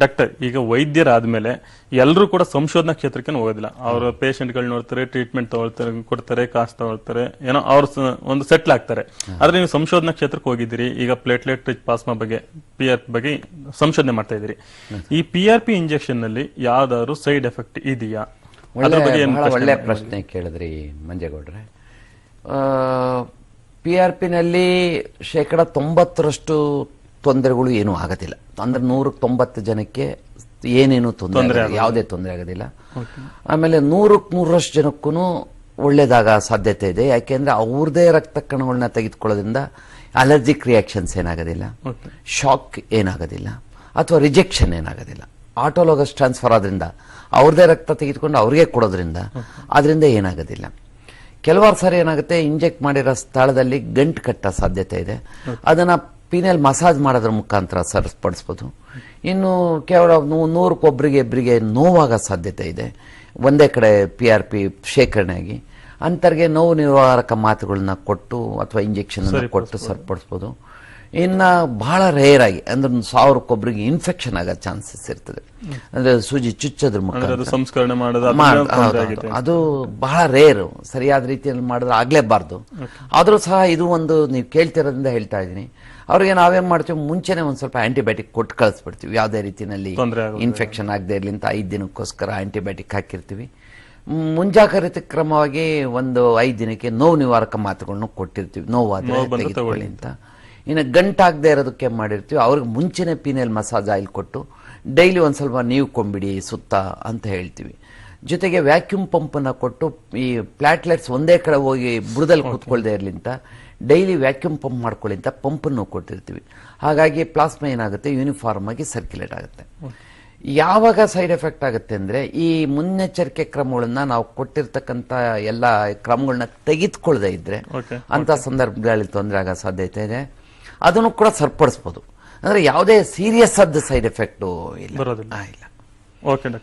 Doctor ಈಗ ವೈದ್ಯರಾದ್ಮೇಲೆ ಎಲ್ಲರೂ ಕೂಡ ಸಂಶೋಧನಾ ಕ್ಷೇತ್ರಕ್ಕೆ ಹೋಗೋದಿಲ್ಲ. ಅವರ ಪೇಷಂಟ್ಗಳು ನೋಡ್ತಾರೆ ಟ್ರೀಟ್ಮೆಂಟ್ ತಗೊಳ್ತಾರೆ ಕೊಡ್ತಾರೆ ಕಾಸು ತಗೊಳ್ತಾರೆ ಏನೋ ಅವ್ರ ಒಂದು ಸೆಟ್ಲ್ ಆಗ್ತಾರೆ. ಆದ್ರೆ ನೀವು ಸಂಶೋಧನಾ ಕ್ಷೇತ್ರಕ್ಕೆ ಹೋಗಿದ್ದೀರಿ ಈಗ ಪ್ಲೇಟ್ಲೆಟ್ ರಿಚ್ ಪಾಸ್ಮಾ ಬಗ್ಗೆ ಪಿ ಆರ್ ಪಿ ಬಗ್ಗೆ ಸಂಶೋಧನೆ ಮಾಡ್ತಾ ಇದ್ದೀರಿ. ಈ ಪಿ ಆರ್ ಪಿ ಇಂಜೆಕ್ಷನ್ನಲ್ಲಿ ಯಾವ್ದಾದ್ರು ಸೈಡ್ ಎಫೆಕ್ಟ್ ಇದೆಯಾ? ಒಳ್ಳೆ ಪ್ರಶ್ನೆ ಕೇಳಿದ್ರಿ ಮಂಜೇಗೌಡ್ರೆ. ಪಿ ಆರ್ ಪಿನಲ್ಲಿ ಶೇಕಡ ತೊಂಬತ್ತರಷ್ಟು ತೊಂದರೆಗಳು ಏನೂ ಆಗೋದಿಲ್ಲ. ಅಂದ್ರೆ ನೂರಕ್ಕೆ ತೊಂಬತ್ತು ಜನಕ್ಕೆ ಏನೇನು ತೊಂದರೆ ಯಾವುದೇ ತೊಂದರೆ ಆಗೋದಿಲ್ಲ. ಆಮೇಲೆ ನೂರಕ್ಕೆ ನೂರರಷ್ಟು ಜನಕ್ಕೂ ಒಳ್ಳೇದಾಗ ಸಾಧ್ಯತೆ ಇದೆ. ಯಾಕೆಂದ್ರೆ ಅವ್ರದೇ ರಕ್ತ ಕಣಗಳನ್ನ ತೆಗೆದುಕೊಳ್ಳೋದ್ರಿಂದ ಅಲರ್ಜಿಕ್ ರಿಯಾಕ್ಷನ್ಸ್ ಏನಾಗೋದಿಲ್ಲ. ಶಾಕ್ ಏನಾಗೋದಿಲ್ಲ. ಅಥವಾ ರಿಜೆಕ್ಷನ್ ಏನಾಗೋದಿಲ್ಲ. ಆಟೋಲೋಗಸ್ ಟ್ರಾನ್ಸ್ಫರ್ ಆದ್ರಿಂದ ಅವ್ರದೇ ರಕ್ತ ತೆಗೆದುಕೊಂಡು ಅವ್ರಿಗೆ ಕೊಡೋದ್ರಿಂದ ಅದರಿಂದ ಏನಾಗೋದಿಲ್ಲ. ಕೆಲವಾರು ಸಾರಿ ಏನಾಗುತ್ತೆ ಇಂಜೆಕ್ಟ್ ಮಾಡಿರೋ ಸ್ಥಳದಲ್ಲಿ ಗಂಟು ಕಟ್ಟೋ ಸಾಧ್ಯತೆ ಇದೆ. ಅದನ್ನ ಪಿನಲ್ಲಿ ಮಸಾಜ್ ಮಾಡೋದ್ರ ಮುಖಾಂತರ ಸರಿಪಡಿಸ್ಬೋದು ಇನ್ನು ಕೇವಲ ನೂ- ನೂರಕ್ಕೊಬ್ರಿಗೆ ಇಬ್ಬರಿಗೆ ನೋವಾಗೋ ಸಾಧ್ಯತೆ ಇದೆ. ಒಂದೇ ಕಡೆ ಪಿ ಆರ್ ಪಿ ಶೇಖರಣೆಯಾಗಿ. ಅಂತರ್ಗೆ ನೋವು ನಿವಾರಕ ಮಾತುಗಳನ್ನ ಕೊಟ್ಟು ಅಥವಾ ಇಂಜೆಕ್ಷನ್ ಕೊಟ್ಟು ಸರಿಪಡಿಸ್ಬೋದು. ಇನ್ನ ಬಹಳ ರೇರ್ ಆಗಿ ಅಂದ್ರೆ ಸಾವಿರ ಸಾವಿರಕ್ಕೊಬ್ರಿಗೆ ಇನ್ಫೆಕ್ಷನ್ ಆಗೋ ಚಾನ್ಸಸ್ ಇರ್ತದೆ. ಅಂದ್ರೆ ಸೂಜಿ ಚುಚ್ಚದ್ರ ಮುಖಾಂತರ ಅದು ಸಂಸ್ಕರಣೆ ಮಾಡೋದು ಅದು ಬಹಳ ರೇರು ಸರಿಯಾದ ರೀತಿಯಲ್ಲಿ ಮಾಡಿದ್ರೆ ಆಗ್ಲೇಬಾರ್ದು. ಆದರೂ ಸಹ ಇದು ಒಂದು ನೀವು ಕೇಳ್ತಿರೋದ್ರಿಂದ ಹೇಳ್ತಾ ಇದ್ದೀನಿ. ಅವ್ರಿಗೆ ನಾವೇನ್ ಮಾಡ್ತೀವಿ ಮುಂಚೆನೆ ಒಂದ್ ಸ್ವಲ್ಪ ಆಂಟಿಬಯೋಟಿಕ್ ಕೊಟ್ಟು ಕಳಿಸ್ಬಿಡ್ತೀವಿ. ಯಾವುದೇ ರೀತಿಯಲ್ಲಿ ಇನ್ಫೆಕ್ಷನ್ ಆಗದೆ ಇರಲಿ ಅಂತ ಐದು ದಿನಕ್ಕೋಸ್ಕರ ಆಂಟಿಬಯೋಟಿಕ್ ಹಾಕಿರ್ತೀವಿ. ಮುಂಜಾಗ್ರತೆ ಕ್ರಮವಾಗಿ ಒಂದು ಐದು ದಿನಕ್ಕೆ ನೋವು ನಿವಾರಕ ಮಾತುಗಳನ್ನು ಕೊಟ್ಟಿರ್ತೀವಿ. ನೋವಾದ್ರೆ ನೋವು ತೆಗೆದುಕೊಳ್ಳಿ ಅಂತ. ಇನ್ನು ಗಂಟಾಗದೆ ಇರೋದಕ್ಕೆ ಮಾಡಿರ್ತೀವಿ. ಅವ್ರಿಗೆ ಮುಂಚೆನೆ ಪೀನೆಲ್ ಮಸಾಜ್ ಆಯಿಲ್ ಕೊಟ್ಟು ಡೈಲಿ ಒಂದು ಸ್ವಲ್ಪ ನೀವು ಕೊಂಬಿಡಿ ಸುತ್ತ ಅಂತ ಹೇಳ್ತೀವಿ. ಜೊತೆಗೆ ವ್ಯಾಕ್ಯೂಮ್ ಪಂಪನ್ನು ಕೊಟ್ಟು ಈ ಪ್ಲಾಟ್ಲೆಟ್ಸ್ ಒಂದೇ ಕಡೆ ಹೋಗಿ ಬುಡದಲ್ಲಿ ಕೂತ್ಕೊಳ್ಳದೆ ಇರಲಿಂತ ಡೈಲಿ ವ್ಯಾಕ್ಯೂಮ್ ಪಂಪ್ ಮಾಡ್ಕೊಳ್ಳಿ ಅಂತ ಪಂಪನ್ನು ಕೊಟ್ಟಿರ್ತೀವಿ. ಹಾಗಾಗಿ ಪ್ಲಾಸ್ಮಾ ಏನಾಗುತ್ತೆ? ಯೂನಿಫಾರ್ಮ್ ಆಗಿ ಸರ್ಕ್ಯುಲೇಟ್ ಆಗುತ್ತೆ. ಯಾವಾಗ ಸೈಡ್ ಎಫೆಕ್ಟ್ ಆಗುತ್ತೆ ಅಂದರೆ ಈ ಮುನ್ನೆಚ್ಚರಿಕೆ ಕ್ರಮಗಳನ್ನ ನಾವು ಕೊಟ್ಟಿರ್ತಕ್ಕಂಥ ಎಲ್ಲ ಕ್ರಮಗಳನ್ನ ತೆಗೆದುಕೊಳ್ಳದೆ ಇದ್ರೆ Okay. ಅಂತ ಸಂದರ್ಭಗಳಲ್ಲಿ ತೊಂದರೆ ಆಗೋ ಸಾಧ್ಯತೆ ಇದೆ. ಅದನ್ನು ಕೂಡ ಸರಿಪಡಿಸ್ಬೋದು. ಅಂದ್ರೆ ಯಾವುದೇ ಸೀರಿಯಸ್ ಆದ ಸೈಡ್ ಎಫೆಕ್ಟ್ ಇಲ್ಲ. ಬರೋದಿಲ್ಲ. ಇಲ್ಲ. Okay doctor